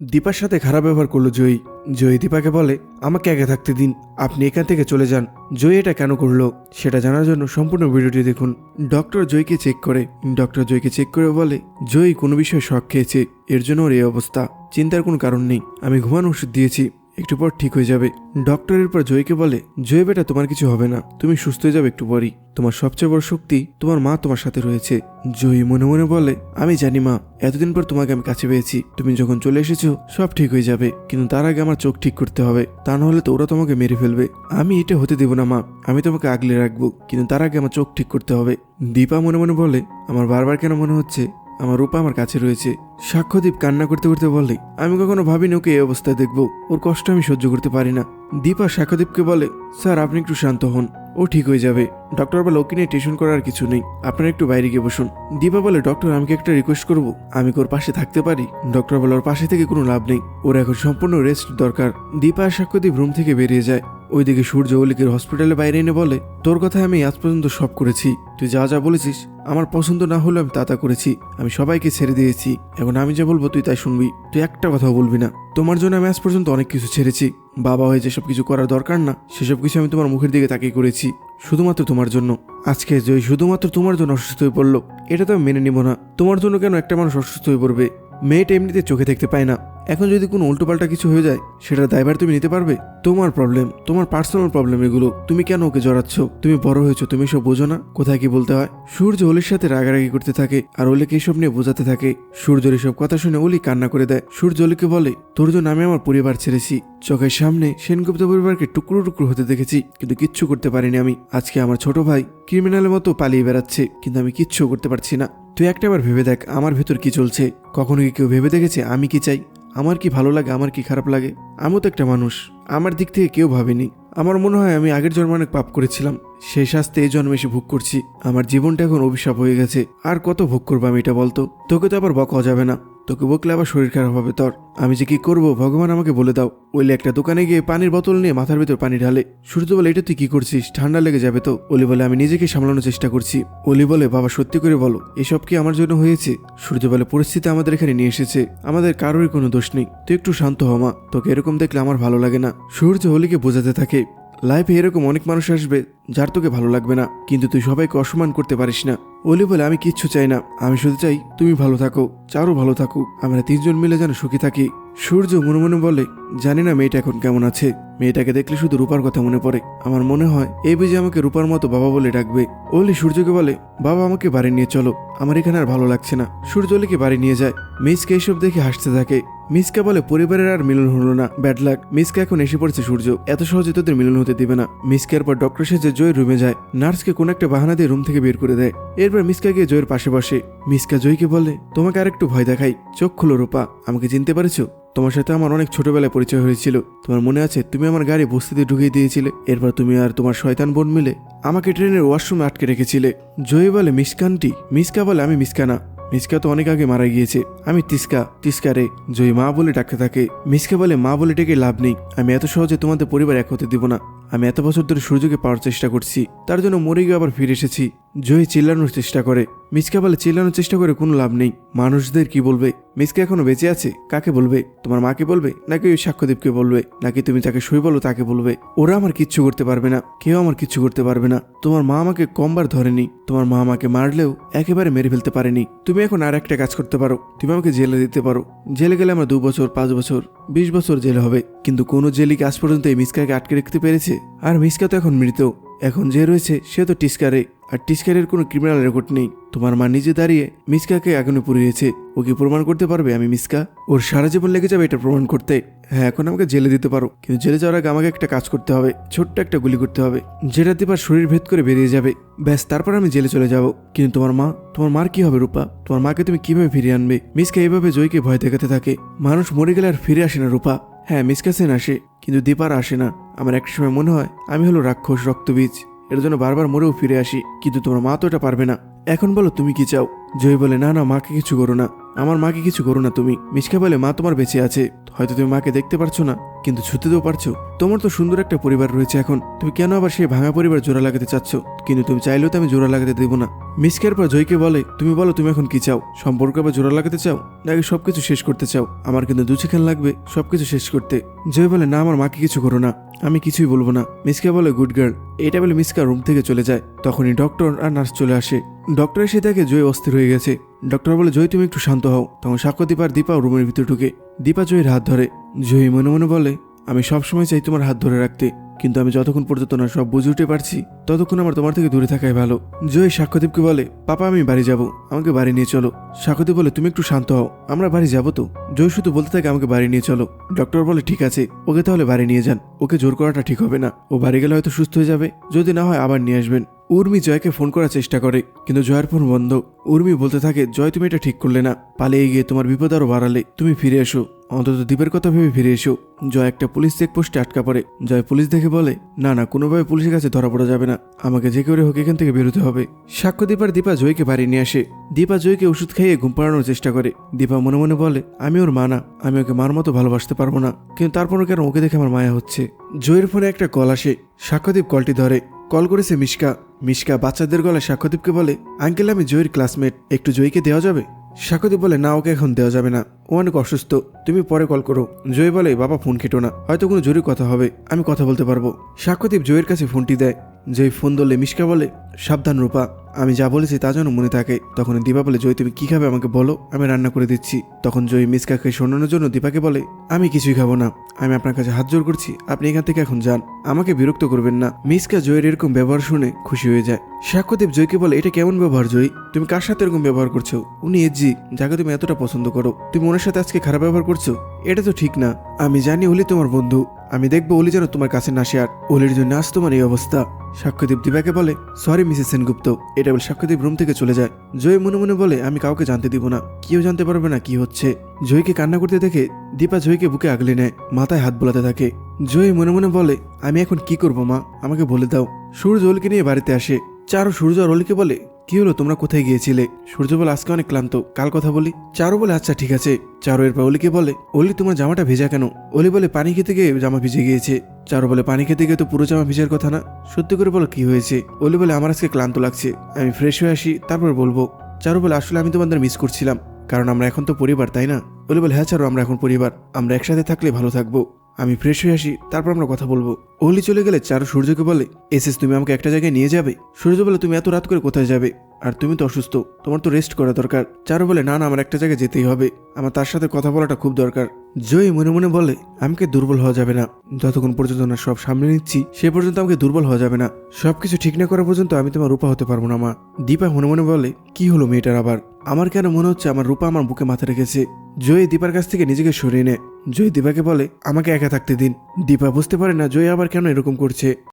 দীপার সাথে খারাপ ব্যবহার করল জয়ী। জয়ী দীপাকে বলে, আমাকে একা থাকতে দিন, আপনি এখান থেকে চলে যান। জয়ী এটা কেন করল, সেটা জানার জন্য সম্পূর্ণ ভিডিওটি দেখুন। ডক্টর জয়কে চেক করে। ডক্টর জয়কে চেক করে বলে, জয়ী কোনো বিষয়ে শখ খেয়েছে, এর জন্য ওর এই অবস্থা। চিন্তার কোনো কারণ নেই, আমি ঘুমানো ওষুধ দিয়েছি। একটু পর ঠিক হয়ে যাবে। ডক্টরের পর জয়কে বলে, জয় বেটা, তোমার কিছু হবে না। তুমি সুস্থ হয়ে যাবে একটু পরই। তোমার সবচেয়ে বড় শক্তি তোমার মা তোমার সাথে রয়েছে। জয়ী মনে মনে বলে, আমি জানি মা, এতদিন পর তোমাকে আমি কাছে পেয়েছি। তুমি যখন চলে এসেছ, সব ঠিক হয়ে যাবে। কিন্তু তার আগে আমার চোখ ঠিক করতে হবে। তা নাহলে তো ওরা তোমাকে মেরে ফেলবে। আমি এটা হতে দেব না মা। আমি তোমাকে আগলে রাখব। কিন্তু তার আগে আমার চোখ ঠিক করতে হবে। দীপা মনে মনে বলে, আমার বারবার কেন মনে হচ্ছে? আমার রূপা আমার কাছে রয়েছে। সাক্ষ্যদীপ কান্না করতে করতে বলে, আমি কখনো ভাবিনি ওকে এই অবস্থায় দেখব। ওর কষ্ট আমি সহ্য করতে পারি না। দীপা সাক্ষ্যদীপকে বলে, স্যার, আপনি একটু শান্ত হন। ও ঠিক হয়ে যাবে। ডক্টর বলে, ওকে নিয়ে টেনশন করার কিছু নেই। আপনারা একটু বাইরে গিয়ে বসুন। দীপা বলে, ডক্টর, আমি কি একটা রিকোয়েস্ট করব? আমি ওর পাশে থাকতে পারি? ডক্টর বলে, ওর পাশে থেকে কোনো লাভ নেই। ওর এখন সম্পূর্ণ রেস্ট দরকার। দীপা আর সাক্ষ্যদীপ রুম থেকে বেরিয়ে যায়। ওইদিকে সূর্য অলিকের হসপিটালে বাইরে এনে বলে, তোর কথায় আমি আজ পর্যন্ত সব করেছি। তুই যা যা বলেছিস, আমার পছন্দ না হলে আমি তা তা করেছি। আমি সবাইকে ছেড়ে দিয়েছি। এখন আমি যা বলব তুই তাই শুনবি। তুই একটা কথাও বলবি না। তোমার জন্য আমি আজ পর্যন্ত অনেক কিছু ছেড়েছি। বাবা হয়ে যেসব কিছু করার দরকার না, সেসব কিছু আমি তোমার মুখের দিকে তাকিয়ে করেছি। শুধুমাত্র তোমার জন্য। আজকে জয় শুধুমাত্র তোমার জন্য অসুস্থ হয়ে পড়ল, এটা তো আমি মেনে নিব না। তোমার জন্য কেন একটা মানুষ অসুস্থ হয়ে পড়বে? মেয়েটা এমনিতে চোখে দেখতে পায় না। এখন যদি কোনো উল্টোপাল্টা কিছু হয়ে যায় সেটা দায়ভার তুমি নিতে পারবে? তোমার প্রবলেম তোমার পার্সোনাল প্রবলেম এগুলো, তুমি কেন ওকে জড়াচ্ছ? তুমি বড় হয়েছো, তুমি সব বোঝো না? কোথায় কি বলতে হয়? সূর্য অলির সাথে রাগারাগি করতে থাকে, আর অলিকে এসব নিয়ে বোঝাতে থাকে। সূর্যের এসব কথা শুনে অলি কান্না করে দেয়। সূর্য অলিকে বলে, তোর জন্য আমি আমার পরিবার ছেড়েছি। চোখের সামনে সেনগুপ্ত পরিবারকে টুকরো টুকরো হতে দেখেছি, কিন্তু কিচ্ছু করতে পারিনি আমি। আজকে আমার ছোট ভাই ক্রিমিনালের মতো পালিয়ে বেড়াচ্ছে, কিন্তু আমি কিচ্ছু করতে পারছি না। তুই একটাবার ভেবে দেখ, আমার ভেতর কি চলছে? কখনো কি কেউ ভেবে দেখেছে আমি কি চাই? আমার কি ভালো লাগে, আমার কি খারাপ লাগে? আমিও তো একটা মানুষ, আমার দিক থেকে কেউ ভাবেনি। আমার মনে হয় আমি আগের জন্মে অনেক পাপ করেছিলাম। সেই শাস্তি এই জন্মে এসে ভোগ করছি। আমার জীবনটা এখন অভিশাপ হয়ে গেছে। আর কত ভোগ করব আমি এটা বলতো? তোকে তো আবার বকা যাবে না। তোকে বকলে আবার শরীর খারাপ হবে তোর। আমি যে কি করব, ভগবান আমাকে বলে দাও। ওইলে একটা দোকানে গিয়ে পানির বোতল নিয়ে মাথার ভিতর পানি ঢালে। সূর্য বলে, এটা তুই কি করছিস? ঠান্ডা লেগে যাবে তো? অলি বলে, আমি নিজেকে সামলানোর চেষ্টা করছি। অলি বলে, বাবা, সত্যি করে বলো, এসব কি আমার জন্য হয়েছে? সূর্য বলে, পরিস্থিতি আমাদের এখানে নিয়ে এসেছে। আমাদের কারোরই কোনো দোষ নেই। তুই একটু শান্ত হ মা। তোকে এরকম দেখলে আমার ভালো লাগে না। সূর্য অলিকে বোঝাতে থাকে লাইফে এরকম অনেক মানুষ আসবে যার তোকে ভালো লাগবে না, কিন্তু তুই সবাইকে অসম্মান করতে পারিস না। ওলি বলে, আমি কিচ্ছু চাই না। আমি শুধু চাই তুমি ভালো থাকো, চারও ভালো থাকো আমরা তিনজন মিলে যেন সুখী থাকি। সূর্য মনে মনে বলে, জানি না মেয়েটা এখন কেমন আছে। মেয়েটাকে দেখলে শুধু রূপার কথা মনে পড়ে। আমার মনে হয় এই বুঝে আমাকে রূপার মতো বাবা বলে ডাকবে। অলি সূর্যকে বলে, বাবা, আমাকে বাড়ি নিয়ে চলো। আমার এখানে আর ভালো লাগছে না। সূর্য অলিকে বাড়ি নিয়ে যায়। মিসকে এসব দেখে হাসতে থাকে। মিসকা বলে, পরিবারের আর মিলন হলো না। ব্যাড লাক মিসকা এখন এসে পড়ছে সূর্য। এত সহজে তোদের মিলন হতে দিবে না। মিসকার পর ডক্টর সেজে জয়ের রুমে যায়। নার্সকে কোন একটা বাহানা দিয়ে রুম থেকে বের করে দেয়। এরপর মিসকা গিয়ে জয়ের পাশে বসে। মিসকা জয়কে বলে, তোমাকে আরেকটু ভয় দেখাই। চোখ খুলো রূপা। আমাকে চিনতে পারছ? তোমার সাথে আমার অনেক ছোটবেলায় পরিচয় হয়েছিল। তোমার মনে আছে, তুমি আমার গাড়ি বস্তিতে ঢুকিয়ে দিয়েছিলে। এরপর তুমি আর তোমার শয়তান বোন মিলে আমাকে ট্রেনের ওয়াশরুমে আটকে রেখেছিলে। জয়ী বলে মিসকানটি মিসকা বলে আমি মিসকানা মিসকা তো অনেক আগে মারা গিয়েছে। আমি তিস্কা তিস্কা রে। জয়ী মা বলে ডাকতে থাকে। মিসকা বলে, মা বলে ডেকে লাভ নেই। আমি এত সহজে তোমাদের পরিবার এক হতে দিব না। আমি এত বছর ধরে সূর্যকে পাওয়ার চেষ্টা করছি। তার জন্য মরে গিয়ে আবার ফিরে এসেছি। জয়ী চিল্লানোর চেষ্টা করে। মিসকা বলে, চিল্লানোর চেষ্টা করে কোনো লাভ নেই। মানুষদের কি বলবে? মিসকা এখনও বেঁচে আছে? কাকে বলবে? তোমার মাকে বলবে? নাকি ওই সাক্ষ্যদীপকে বলবে? নাকি তুমি তাকে সই বলো, তাকে বলবে? ওরা আমার কিচ্ছু করতে পারবে না। কেউ আমার কিচ্ছু করতে পারবে না। তোমার মা আমাকে কমবার ধরেনি। তোমার মা আমাকে মারলেও একেবারে মেরে ফেলতে পারেনি। তুমি এখন আর একটা কাজ করতে পারো। তুমি আমাকে জেলে দিতে পারো। জেলে গেলে আমার দু বছর, পাঁচ বছর, বিশ বছর জেলে হবে। কিন্তু কোনো জেলিকে আজ পর্যন্ত এই মিসকাকে আটকে রাখতে পেরেছে? আর মিসকা তো এখন মৃত। এখন যে রয়েছে, সে তো টিস্কারে। আর টিস্কারের কোনো ক্রিমিনাল রেকর্ড নেই। তোমার মা নিজে দাঁড়িয়ে মিসকাকে আগুনে পুড়িয়েছে। ও কি প্রমাণ করতে পারবে আমি মিসকা? ওর সারা জীবন লেগে যাবে এটা প্রমাণ করতে। হ্যাঁ এখন আমাকে জেলে দিতে পারো। কিন্তু জেলে যাওয়ার আগে আমাকে একটা কাজ করতে হবে। ছোট্ট একটা গুলি করতে হবে। যেটা দিবার শরীর ভেদ করে বেরিয়ে যাবে। ব্যাস, তারপর আমি জেলে চলে যাব। কিন্তু তোমার মা, তোমার মার কি হবে রূপা? তোমার মাকে তুমি কীভাবে ফিরিয়ে আনবে? মিসকা এইভাবে জয়কে ভয় দেখাতে থাকে। মানুষ মরে গেলে আর ফিরে আসে না রূপা। হ্যাঁ মিসকা সেন আসে। কিন্তু দীপার আসে না। আমার এক সময় মনে হয় আমি হলো রাক্ষস রক্তবীজ। এর জন্য বারবার মরেও ফিরে আসি, কিন্তু তোমার মা তো এটা পারবে না। এখন বলো তুমি কি চাও? জয় বলে, না না, মাকে কিছু করো না। আমার মাকে কিছু করো না তুমি। মিসকা বলে, মা তোমার বেঁচে আছে। হয়তো তুমি মাকে দেখতে পারছ না, কিন্তু ছুতেও পারছ। তোমার তো সুন্দর একটা পরিবার রয়েছে এখন। তুমি কেন আবার সেই ভাঙা পরিবার জোড়া লাগাতে চাচ্ছ? কিন্তু তুমি চাইলেও তো আমি জোড়া লাগাতে দেবো না। মিসকের পর জয়কে বলে, তুমি বলো, তুমি এখন কি চাও? সম্পর্ক আবার জোড়া লাগাতে চাও? নাকি সবকিছু শেষ করতে চাও? আমার কিন্তু দু সেকেন্ড লাগবে সবকিছু শেষ করতে। জয় বলে, না, আমার মাকে কিছু করো না। আমি কিছুই বলব না। মিসকে বলে, গুড গার্ল। এটা বলে মিসকা রুম থেকে চলে যায়। তখনই ডক্টর আর নার্স চলে আসে। ডক্টর এসে দেখে জয় অস্থির হয়ে গেছে। ডক্টর বলে, জয়, তুমি একটু শান্ত হও। তখন সাক্ষ্য দীপা দীপা রুমের ভিতরে ঢুকে। দীপা জয়ের হাত ধরে। জয় মনে মনে বলে, আমি সবসময় চাই তোমার হাত ধরে রাখতে। কিন্তু আমি যতক্ষণ পর্যন্ত না সব বুঝে উঠে পারছি, ততক্ষণ আমার তোমার থেকে দূরে থাকাই ভালো। জয় সাক্ষ্যদীপকে বলে, পাপা, আমি বাড়ি যাব। আমাকে বাড়ি নিয়ে চলো। সাক্ষ্যদীপ বলে, তুমি একটু শান্ত হও। আমরা বাড়ি যাব তো? জয় শুধু বলতে থাকে, আমাকে বাড়ি নিয়ে চলো। ডক্টর বলে, ঠিক আছে। ওকে তাহলে বাড়ি নিয়ে যান। ওকে জোর করাটা ঠিক হবে না। ও বাড়ি গেলে হয়তো সুস্থ হয়ে যাবে। যদি না হয় আবার নিয়ে আসবেন। উর্মি জয়কে ফোন করার চেষ্টা করে, কিন্তু জয়ের ফোন বন্ধ। উর্মি বলতে থাকে, জয়, তুমি এটা ঠিক করলে না। পালিয়ে গিয়ে তোমার বিপদ আরও বাড়ালে। তুমি ফিরে এসো। অন্তত দ্বীপের কথা ভেবে ফিরে এসো। জয় একটা পুলিশ চেকপোস্টে আটকা পড়ে। জয় পুলিশ দেখে বলে, না না, কোনোভাবে পুলিশের কাছে ধরা পড়া যাবে না। আমাকে যে করে হোক এখান থেকে বেরোতে হবে। সাক্ষ্যদীপ আর দীপা জয়কে বাড়ি নিয়ে আসে। দীপা জয়কে ওষুধ খাইয়ে ঘুম পাড়ানোর চেষ্টা করে। দীপা মনে মনে বলে, আমি ওর মা না। আমি ওকে মার মতো ভালোবাসতে পারব না। কিন্তু তারপরও কেন? ওকে দেখে আমার মায়া হচ্ছে। জয়ের ফোনে একটা কল আসে। সাক্ষ্যদীপ কলটি ধরে। কল করেছে মিশকা। মিশকা বাচ্চাদের গলায় সাক্ষ্যদীপকে বলে, আঙ্কেল, আমি জয়ের ক্লাসমেট। একটু জয়কে দেওয়া যাবে? সাক্ষ্যদীপ বলে, না, ওকে এখন দেওয়া যাবে না। ও অনেক অসুস্থ। তুমি পরে কল করো। জয় বলে, বাবা, ফোন খেটো না। হয়তো কোনো জরুরি কথা হবে। আমি কথা বলতে পারব। সাক্ষ্যদীপ জয়ের কাছে ফোনটি দেয়। জয় ফোন ধরলে মিশকা বলে, সাবধান রূপা, আমি যা বলেছি তা যেন মনে থাকে। তখন দীপা বলে, জয়, তুমি কি খাবে আমাকে বলো, আমি রান্না করে দিচ্ছি। তখন জয় মিসকাকে শোনানোর জন্য দীপাকে বলে, আমি কিছুই খাব না, আমি আপনার কাছে হাত জোর করছি, আপনি এখান থেকে এখন যান, আমাকে বিরক্ত করবেন না। মিসকা জয়ের এরকম ব্যবহার শুনে খুশি হয়ে যায়। সাক্ষ্যদেব জয়কে বলে, এটা কেমন ব্যবহার জয়? তুমি কার সাথে এরকম ব্যবহার করছ? উনি এজি যাকে তুমি এতটা পছন্দ করো। তুমি ওনার সাথে আজকে খারাপ ব্যবহার করছ? এটা তো ঠিক না। আমি জানি ওলি তোমার বন্ধু। আমি দেখব ওলি যেন তোমার কাছে না আসে। আর ওলির জন্য আজ তোমার এই অবস্থা। সাক্ষ্যদীপ দিবাকে বলে সরি মিসেস সেনগুপ্ত। এটা বলে সাক্ষ্যদীপ রুম থেকে চলে যায়। জয় মনে মনে বলে, আমি কাউকে জানতে দিব না। কেউ জানতে পারবে না কি হচ্ছে? জয়কে কান্না করতে দেখে দীপা জয়কে বুকে আগলে নেয়, মাথায় হাত বোলাতে থাকে। জয় মনে মনে বলে, আমি এখন কি করব মা? আমাকে বলে দাও। সূর্য ওলকে নিয়ে বাড়িতে আসে। চারু সূর্য আর অলিকে বলে কি হলো, তোমরা কোথায় গিয়েছিলে? সূর্য বলে, আজকে অনেক ক্লান্ত। কাল কথা বলি। চারু বলে আচ্ছা ঠিক আছে। চারু এরপর অলিকে বলে, অলি, তোমার জামাটা ভেজা কেন? অলি বলে, পানি খেতে গিয়ে জামা ভিজে গিয়েছে। চারু বলে, পানি খেতে গিয়ে তো পুরো জামা ভিজার কথা না? সত্যি করে বলো, কি হয়েছে? অলি বলে, আমার আজকে ক্লান্ত লাগছে। আমি ফ্রেশ হয়ে আসি, তারপর বলব। চারু বলে, আসলে আমি তোমাদের মিস করছিলাম। কারণ আমরা এখন তো পরিবার, তাই না? অলি বলে হ্যাঁ চারু, আমরা এখন পরিবার। আমরা একসাথে থাকলে ভালো থাকব। আমি ফ্রেশ হয়ে আসি, তারপর আমরা কথা বলব। ওলি চলে গেলে চারু সূর্যকে বলে এসএস তুমি আমাকে একটা জায়গায় নিয়ে যাবে? সূর্য বলে, তুমি এত রাত করে কোথায় যাবে? আর তুমি তো অসুস্থ, তোমার তো রেস্ট করা দরকার। চারু বলে, না না, আমার একটা জায়গায় যেতেই হবে। আমার তার সাথে কথা বলাটা খুব দরকার। জয়ী মনে মনে বলে, আমাকে দুর্বল হওয়া যাবে না। যতক্ষণ পর্যন্ত না সব সামনে নিচ্ছি, সে পর্যন্ত আমাকে দুর্বল হওয়া যাবে না। সবকিছু ঠিক না করা পর্যন্ত আমি তোমার রূপা হতে পারব না, মা। দীপা মনে মনে বলে, কি হলো মেয়েটার আবার? আমার কেন মনে হচ্ছে আমার রূপা আমার বুকে মাথা রেখেছে? জয় দীপার কাছ থেকে নিজেকে সরিয়ে নেয়। জয় দীপাকে বলে, আমাকে একা থাকতে দিন। দীপা বুঝতে পারে না, জয় আবার কেন এরকম করছে?